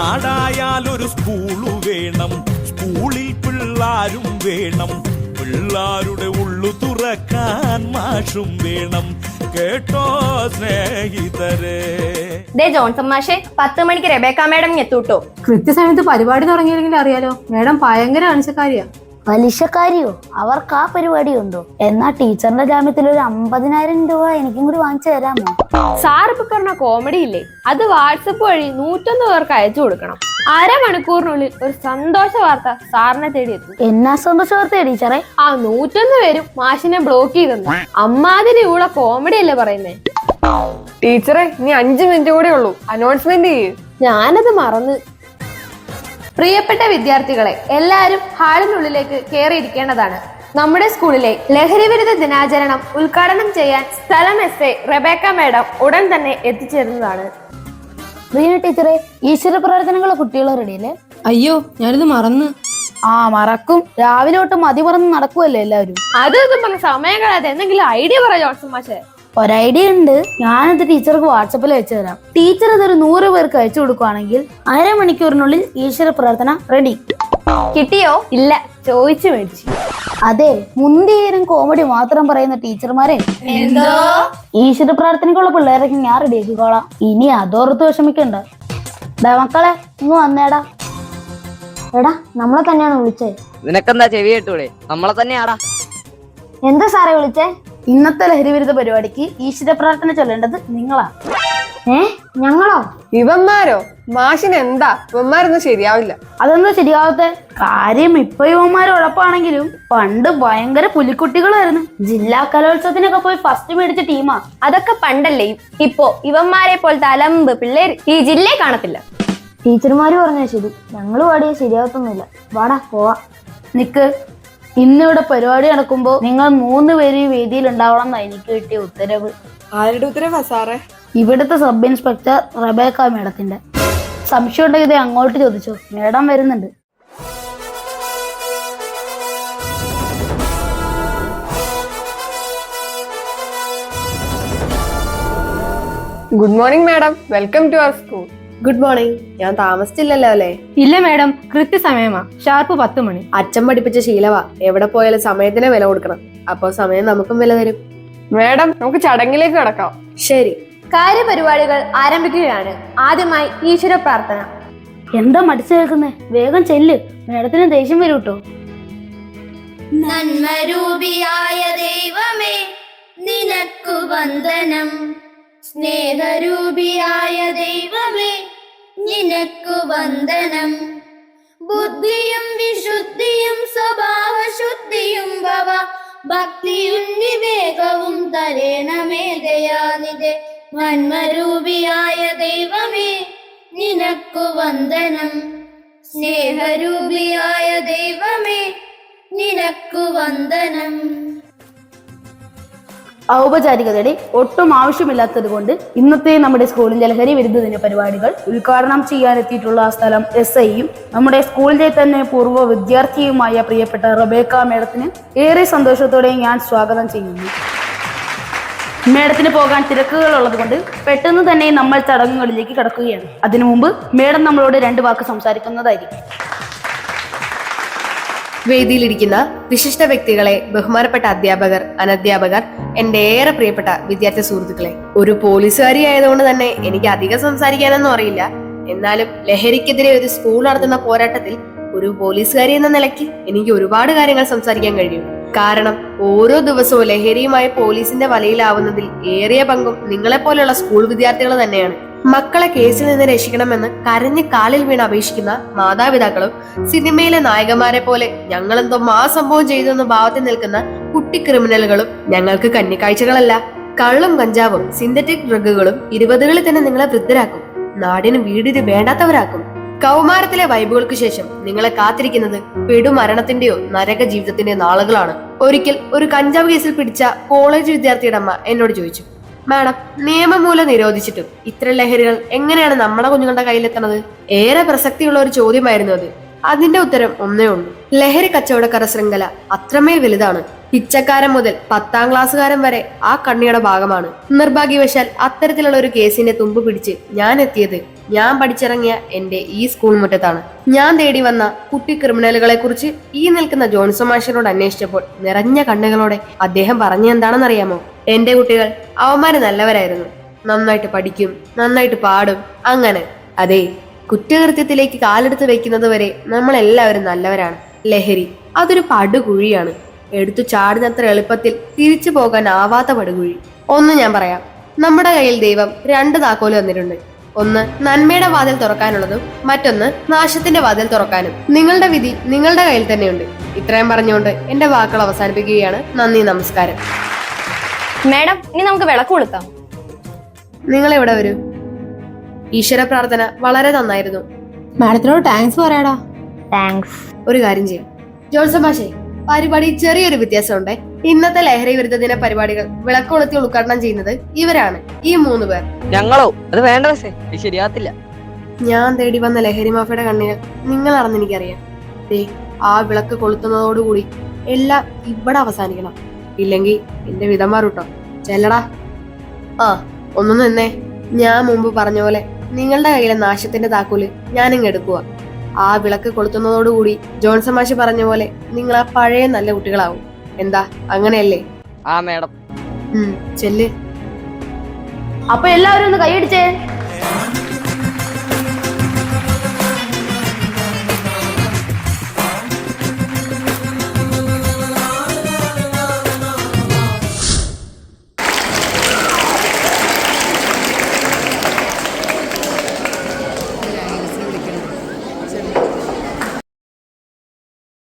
നാടായാൽ ഒരു സ്കൂളു വേണം. സ്കൂളിൽ പിള്ളാരും വേണം. പിള്ളാരുടെ ഉള്ളു തുറക്കാൻ മാഷും വേണം. കേട്ടോ സ്നേഹിതരെ. ദേ ജോൺസൺ മാഷെ പത്ത് മണിക്ക് റെബേക്ക മാഡം എത്തൂട്ടോ. കൃത്യസമയത്ത് പരിപാടി തുടങ്ങിയില്ലെങ്കിൽ അറിയാലോ. മേഡം ഭയങ്കര അണിച്ചക്കാരിയാ പലിശക്കാരിയോ? അവർക്ക് ആ പരിപാടി ഉണ്ടോ എന്നാ ടീച്ചറിന്റെ ജാമ്യത്തിൽ ഒരു അമ്പതിനായിരം രൂപ എനിക്കും കൂടി വാങ്ങിച്ചു തരാമോ? സാറിപ്പ് ഇപ്പൊ പറഞ്ഞ കോമഡി ഇല്ലേ? അത് വാട്സപ്പ് വഴി നൂറ്റൊന്ന് പേർക്ക് അയച്ചു കൊടുക്കണം. അരമണിക്കൂറിനുള്ളിൽ ഒരു സന്തോഷ വാർത്ത സാറിനെ തേടി എത്തും എന്നാ സന്തോഷ വാർത്ത ടീച്ചറെ? ആ നൂറ്റൊന്ന് പേരും മാഷിനെ ബ്ലോക്ക് ചെയ്തെന്നു അമ്മാതിരി ഇവിടെ കോമഡി അല്ലേ പറയുന്നേ? ടീച്ചറെ നീ അഞ്ചു മിനിറ്റ് കൂടെ ഉള്ളൂ. അനൗൺസ്മെന്റ് ചെയ്യ്. ഞാനത് മറന്ന് പ്രിയപ്പെട്ട വിദ്യാർത്ഥികളെ എല്ലാവരും ഹാളിനുള്ളിലേക്ക് കയറിയിരിക്കേണ്ടതാണ് നമ്മുടെ സ്കൂളിലെ ലഹരി വിരുദ്ധ ദിനാചരണം ഉദ്ഘാടനം ചെയ്യാൻ സ്ഥലം എസ് എ റെബേക്ക മാഡം ഉടൻ തന്നെ എത്തിച്ചേരുന്നതാണ്. റീന ടീച്ചറെ ഈശ്വര പ്രാർത്ഥനകളെ കുട്ടികൾ റെഡിയല്ലേ അയ്യോ ഞാനിത് മറന്ന്. ആ മറക്കും. രാവിലെ തൊട്ട് മതി മറന്ന് നടക്കുമല്ലേ എല്ലാവരും? അത് ഇതും പറഞ്ഞ സമയം കളയാതെ എന്തെങ്കിലും ഐഡിയ പറയോ ജോൺസൺ മാഷെ? ഒരു ഐഡിയ ഉണ്ട് ഞാനത് ടീച്ചർക്ക് വാട്സപ്പിൽ അയച്ചു തരാം. ടീച്ചർ ഇതൊരു നൂറ് പേർക്ക് അയച്ചു കൊടുക്കുവാണെങ്കിൽ അരമണിക്കൂറിനുള്ളിൽ ഈശ്വര പ്രാർത്ഥന റെഡി കിട്ടിയോ? ഇല്ല ചോദിച്ചു മേടിച്ചു. അതെ മുന്തിയേരും കോമഡി മാത്രം പറയുന്ന ടീച്ചർമാരെ. ഈശ്വര പ്രാർത്ഥനയ്ക്കുള്ള പിള്ളേരൊക്കെ ഞാൻ റെഡിയാക്കിക്കോളാം ഇനി അതോർത്ത് വിഷമിക്കണ്ട. മക്കളെ ഇങ്ങ് വന്നേടാ. എടാ നമ്മളെ തന്നെയാണ് വിളിച്ചേ? നിനക്കെന്താ ചെവി കേട്ടൂടെ? നമ്മളെ തന്നെയാടാ. എന്താ സാറേ വിളിച്ചേ? ഇന്നത്തെ ലഹരി വിരുദ്ധ പരിപാടിക്ക് ഈശ്വര പ്രാർത്ഥന ചൊല്ലേണ്ടത് നിങ്ങളാ. ഏ? ഞങ്ങളോ? ഇവന്മാരോ? മാഷിന് എന്താ? ഇവന്മാരൊന്നും ശരിയാവില്ല. അതൊന്നും ശരിയാവത്തെ? കാര്യം ഇപ്പൊ യുവന്മാർ ഉഴപ്പാണെങ്കിലും പണ്ട് ഭയങ്കര പുലിക്കുട്ടികളായിരുന്നു. ജില്ലാ കലോത്സവത്തിനൊക്കെ പോയി ഫസ്റ്റ് മേടിച്ച ടീമാ അതൊക്കെ പണ്ടല്ലേ? ഇപ്പോ ഇവന്മാരെ പോലത്തെ അലമ്പ് പിള്ളേര് ഈ ജില്ലയെ കാണത്തില്ല. ടീച്ചർമാര് പറഞ്ഞാൽ ശരി. ഞങ്ങൾ പാടിയ ശരിയാവത്തൊന്നുമില്ല വാടാ പോവാ. നിക്ക്. ഇന്നിവിടെ പരിപാടി നടക്കുമ്പോ നിങ്ങൾ മൂന്ന് പേര് ഈ വേദിയിൽ ഉണ്ടാവണം എന്നാ എനിക്ക് കിട്ടിയ ഉത്തരവ്. ആരുടെ ഉത്തരവാ സാറേ? ഇവിടുത്തെ സബ് ഇൻസ്പെക്ടർ റബേക്ക മേഡത്തിന്റെ. സംശയം ഉണ്ടെങ്കിൽ ഇത് അങ്ങോട്ട് ചോദിച്ചു. മേഡം വരുന്നുണ്ട്. Good morning madam welcome to our school good morning ഞാൻ താമസിച്ചില്ലല്ലോ അല്ലേ? ഇല്ല മാഡം കൃത്യസമയമാ. ഷാർപ്പ് പത്ത് മണി. അച്ഛൻ പഠിപ്പിച്ച ശീലവാ. എവിടെ പോയാലും സമയത്തിന് വില കൊടുക്കണം. അപ്പൊ സമയം നമുക്കും വില തരും. മാഡം നമുക്ക് ചടങ്ങിലേക്ക് കിടക്കാം. ശരി. കാര്യപരിപാടികൾ ആരംഭിക്കുകയാണ്. ആദ്യമായി ഈശ്വര പ്രാർത്ഥന. എന്താ മടിച്ചു കേൾക്കുന്നേ? വേഗം ചെല്ല്. മേഡത്തിന് ദേഷ്യം വരും കേട്ടോ നന്മരൂപിയായ ദൈവമേ നിനക്കു വന്ദനം. സ്നേഹരൂപിയായ വന്ദനം. ബുദ്ധിയും വിശുദ്ധിയും സ്വഭാവശുദ്ധിയും ഭവ. ഭക്തിയും വിവേകവും തരേണമേ ദയാനിധെ. മന്മരൂപിയായ ദൈവമേ നിനക്കു വന്ദനം. സ്നേഹരൂപിയായ ദൈവമേ നിനക്കു വന്ദനം. ഔപചാരികതയുടെ ഒട്ടും ആവശ്യമില്ലാത്തത് കൊണ്ട് ഇന്നത്തെ നമ്മുടെ സ്കൂളിന്റെ ലഹരി വിരുദ്ധ ദിന പരിപാടികൾ ഉദ്ഘാടനം ചെയ്യാനെത്തിയിട്ടുള്ള സ്ഥലം എസ് ഐയും നമ്മുടെ സ്കൂളിലെ തന്നെ പൂർവ വിദ്യാർത്ഥിയുമായ പ്രിയപ്പെട്ട റബേക്ക മേഡത്തിന് ഏറെ സന്തോഷത്തോടെ ഞാൻ സ്വാഗതം ചെയ്യുന്നു. മേഡത്തിന് പോകാൻ തിരക്കുകൾ ഉള്ളതുകൊണ്ട് പെട്ടെന്ന് തന്നെ നമ്മൾ ചടങ്ങുകളിലേക്ക് കടക്കുകയാണ്. അതിനു മുമ്പ് മേഡം നമ്മളോട് രണ്ട് വാക്ക് സംസാരിക്കുന്നതായിരിക്കും. വേദിയിലിരിക്കുന്ന വിശിഷ്ട വ്യക്തികളെ ബഹുമാനപ്പെട്ട അധ്യാപകർ അനധ്യാപകർ എന്റെ ഏറെ പ്രിയപ്പെട്ട വിദ്യാർത്ഥി സുഹൃത്തുക്കളെ ഒരു പോലീസുകാരി ആയതുകൊണ്ട് തന്നെ എനിക്ക് അധികം സംസാരിക്കാനൊന്നും അറിയില്ല. എന്നാലും ലഹരിക്കെതിരെ ഒരു സ്കൂൾ നടത്തുന്ന പോരാട്ടത്തിൽ ഒരു പോലീസുകാരി എന്ന നിലയ്ക്ക് എനിക്ക് ഒരുപാട് കാര്യങ്ങൾ സംസാരിക്കാൻ കഴിയും. കാരണം ഓരോ ദിവസവും ലഹരിയുമായി പോലീസിന്റെ വലയിലാവുന്നതിൽ ഏറിയ പങ്കും നിങ്ങളെപ്പോലെയുള്ള സ്കൂൾ വിദ്യാർത്ഥികൾ തന്നെയാണ്. മക്കളെ കേസിൽ നിന്ന് രക്ഷിക്കണമെന്ന് കരഞ്ഞ് കാലിൽ വീണ് അപേക്ഷിക്കുന്ന മാതാപിതാക്കളും സിനിമയിലെ നായകന്മാരെ പോലെ ഞങ്ങളെന്തോ മാ സംഭവം ചെയ്തു എന്ന ഭാവത്തിൽ നിൽക്കുന്ന കുട്ടി ക്രിമിനലുകളും ഞങ്ങൾക്ക് കന്നിക്കാഴ്ചകളല്ല. കള്ളും കഞ്ചാവും സിന്തറ്റിക് ഡ്രഗുകളും ഇരുപതുകളിൽ തന്നെ നിങ്ങളെ വൃദ്ധരാക്കും. നാടിന് വീടിന് വേണ്ടാത്തവരാക്കും. കൗമാരത്തിലെ വൈബുകൾക്ക് ശേഷം നിങ്ങളെ കാത്തിരിക്കുന്നത് പെടുമരണത്തിന്റെയോ നരക ജീവിതത്തിന്റെയോ നാളുകളാണ്. ഒരിക്കൽ ഒരു കഞ്ചാവ് കേസിൽ പിടിച്ച കോളേജ് വിദ്യാർത്ഥിയുടെ അമ്മ എന്നോട് ചോദിച്ചു മാഡം നിയമം മൂലം നിരോധിച്ചിട്ടും ഇത്തരം ലഹരികൾ എങ്ങനെയാണ് നമ്മുടെ കുഞ്ഞുങ്ങളുടെ കയ്യിലെത്തണത്? ഏറെ പ്രസക്തിയുള്ള ഒരു ചോദ്യമായിരുന്നു അത്. അതിന്റെ ഉത്തരം ഒന്നേ ഉള്ളൂ. ലഹരി കച്ചവടക്കാര ശൃംഖല അത്രമേൽ വലുതാണ്. പിച്ചക്കാരൻ മുതൽ പത്താം ക്ലാസ്സുകാരൻ വരെ ആ കണ്ണിയുടെ ഭാഗമാണ്. നിർഭാഗ്യവശാൽ അത്തരത്തിലുള്ള ഒരു കേസിന്റെ തുമ്പ് പിടിച്ച് ഞാൻ എത്തിയത് ഞാൻ പഠിച്ചിറങ്ങിയ എന്റെ ഈ സ്കൂൾ മുറ്റത്താണ്. ഞാൻ തേടി വന്ന കുട്ടി ക്രിമിനലുകളെ കുറിച്ച് ഈ നിൽക്കുന്ന ജോൺസൺ മാഷിനോട് അന്വേഷിച്ചപ്പോൾ നിറഞ്ഞ കണ്ണുകളോടെ അദ്ദേഹം പറഞ്ഞ എന്താണെന്നറിയാമോ? എന്റെ കുട്ടികൾ അവന്മാര് നല്ലവരായിരുന്നു. നന്നായിട്ട് പഠിക്കും നന്നായിട്ട് പാടും അങ്ങനെ. അതെ കുറ്റകൃത്യത്തിലേക്ക് കാലെടുത്ത് വെക്കുന്നത് വരെ നമ്മൾ എല്ലാവരും നല്ലവരാണ്. ലഹരി അതൊരു പടുകുഴിയാണ്. എടുത്തു ചാടുന്നത്ര എളുപ്പത്തിൽ തിരിച്ചു പോകാൻ ആവാത്ത പടുകുഴി. ഒന്ന് ഞാൻ പറയാം. നമ്മുടെ കയ്യിൽ ദൈവം രണ്ട് താക്കോൽ തന്നിട്ടുണ്ട്. ഒന്ന് നന്മയുടെ വാതിൽ തുറക്കാനുള്ളതും മറ്റൊന്ന് നാശത്തിന്റെ വാതിൽ തുറക്കാനും. നിങ്ങളുടെ വിധി നിങ്ങളുടെ കയ്യിൽ തന്നെയുണ്ട്. ഇത്രയും പറഞ്ഞുകൊണ്ട് എന്റെ വാക്കുകൾ അവസാനിപ്പിക്കുകയാണ്. നന്ദി നമസ്കാരം. മാഡം ഇനി നമുക്ക് വിളക്ക് കൊളുത്താം നിങ്ങൾ എവിടെ വരൂ? ഈശ്വര പ്രാർത്ഥന വളരെ നന്നായിരുന്നു. മാഡത്തിനോട് താങ്ക്സ് പറയാടാ. താങ്ക്സ് ഒരു കാര്യം ചെയ്യും. ജോൺസൺ പരിപാടി ചെറിയൊരു വ്യത്യാസമുണ്ട്. ഇന്നത്തെ ലഹരി വിരുദ്ധ ദിന പരിപാടികൾ വിളക്കൊളുത്തി ഉദ്ഘാടനം ചെയ്യുന്നത് ഇവരാണ്. ഈ മൂന്ന് പേർ. ഞങ്ങളോ? അത് വേണ്ട ശരിയാത്തില്ല ഞാൻ തേടി വന്ന ലഹരി മാഫിയുടെ കണ്ണിന് നിങ്ങൾ അറിഞ്ഞെനിക്കറിയാം ദേ ആ വിളക്ക് കൊളുത്തുന്നതോടുകൂടി എല്ലാം ഇവിടെ അവസാനിക്കണം. ഇല്ലെങ്കിൽ എന്റെ വിധം മാറൂട്ടോ. ചെല്ലടാ. ആ ഒന്നു നിന്നേ. ഞാൻ മുമ്പ് പറഞ്ഞ പോലെ നിങ്ങളുടെ കയ്യിലെ നാശത്തിന്റെ താക്കോൽ ഞാനിങ് എടുക്കുക ആ വിളക്ക് കൊളുത്തുന്നതോടുകൂടി ജോൺസൺ മാഷി പറഞ്ഞ പോലെ നിങ്ങൾ ആ പഴയ നല്ല കുട്ടികളാവും. എന്താ? അങ്ങനെയല്ലേ? ആ മേഡം. ഉം ചെല്ല്. അപ്പൊ എല്ലാവരും ഒന്ന് കൈയടിച്ചേ